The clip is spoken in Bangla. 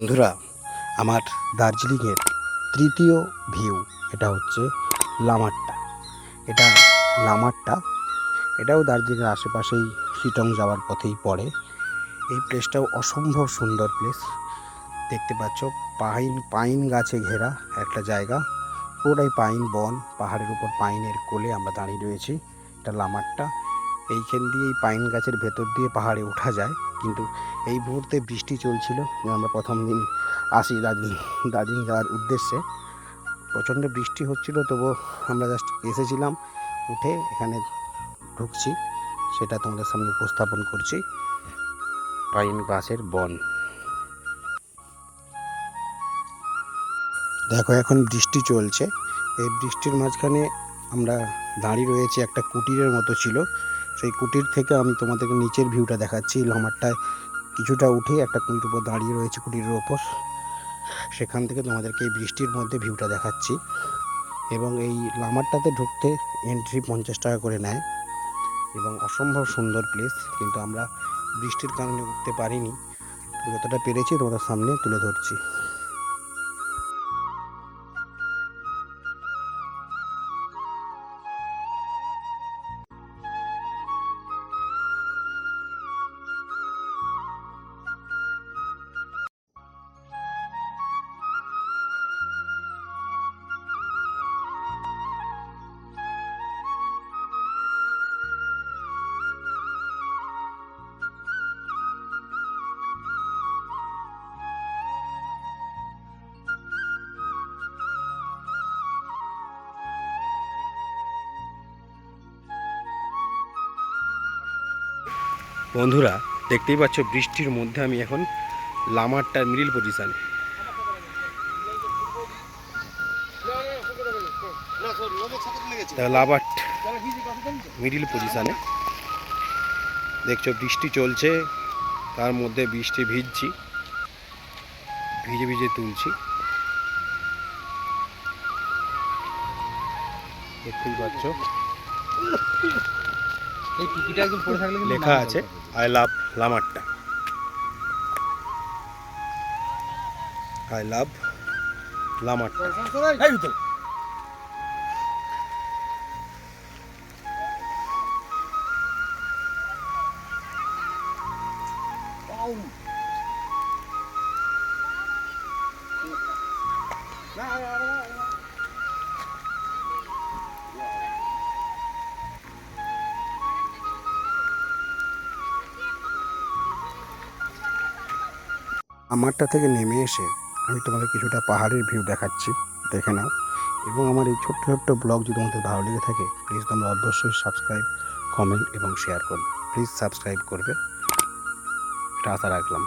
বন্ধুরা, আমার দার্জিলিংয়ের তৃতীয় ভিউ এটা হচ্ছে লামাট্টা। এটা লামাট্টা, এটাও দার্জিলিংয়ের আশেপাশেই শিটং যাওয়ার পথেই পড়ে। এই প্লেসটাও অসম্ভব সুন্দর প্লেস দেখতে পাচ্ছ, পাইন পাইন গাছে ঘেরা একটা জায়গা। পুরোটাই পাইন বন, পাহাড়ের উপর পাইনের কোলে আমরা দাঁড়িয়ে রয়েছি। এটা লামাট্টা। এইখান দিয়ে এই পাইন গাছের ভেতর দিয়ে পাহাড়ে ওঠা যায়। কিন্তু এই মুহূর্তে বৃষ্টি চলছিল, আমরা প্রথম দিন আসি দার্জিলিং দার্জিলিং যাওয়ার উদ্দেশ্যে। প্রচণ্ড বৃষ্টি হচ্ছিল তবু আমরা জাস্ট এসেছিলাম, উঠে এখানে ঢুকছি, সেটা তোমাদের সামনে উপস্থাপন করছি। পাইন গাছের বন। দেখো, এখন বৃষ্টি চলছে। এই বৃষ্টির মাঝখানে আমরা দাঁড়িয়ে রয়েছি, একটা কুটিরের মতো ছিল। সেই কুটির থেকে আমি তোমাদেরকে নিচের ভিউটা দেখাচ্ছি। লামারটায় কিছুটা উঠে একটা কুটির উপর দাঁড়িয়ে রয়েছে কুটিরের ওপর। সেখান থেকে তোমাদেরকে এই বৃষ্টির মধ্যে ভিউটা দেখাচ্ছি। এবং এই লামারটাতে ঢুকতে এন্ট্রি পঞ্চাশ টাকা করে নেয়। এবং অসম্ভব সুন্দর প্লেস কিন্তু আমরা বৃষ্টির কারণে উঠতে পারিনি। যতটা পেরেছি তোমাদের সামনে তুলে ধরছি। বন্ধুরা, দেখতেই পাচ্ছ বৃষ্টির মধ্যে আমি এখন লামারটার মিডিল পজিশানে। লাভাট মিডিল পজিশানে। দেখছ বৃষ্টি চলছে, তার মধ্যে বৃষ্টি ভিজছি, ভিজে ভিজে তুলছি। দেখতেই পাচ্ছ। এই টুপিটা একদম পরে থাকলে লেখা আছে আই লাভ লামারটা আই লাভ লামারটা এই আমারটা থেকে নেমে এসে আমি তোমাদের কিছুটা পাহাড়ের ভিউ দেখাচ্ছি, দেখে নাও। এবং আমার এই ছোট্ট ছোট্ট ব্লগ যদি তোমাদের ভালো লেগে থাকে প্লিজ তোমরা অবশ্যই সাবস্ক্রাইব কমেন্ট এবং শেয়ার করবে। প্লিজ সাবস্ক্রাইব করবে। এটা আশা রাখলাম।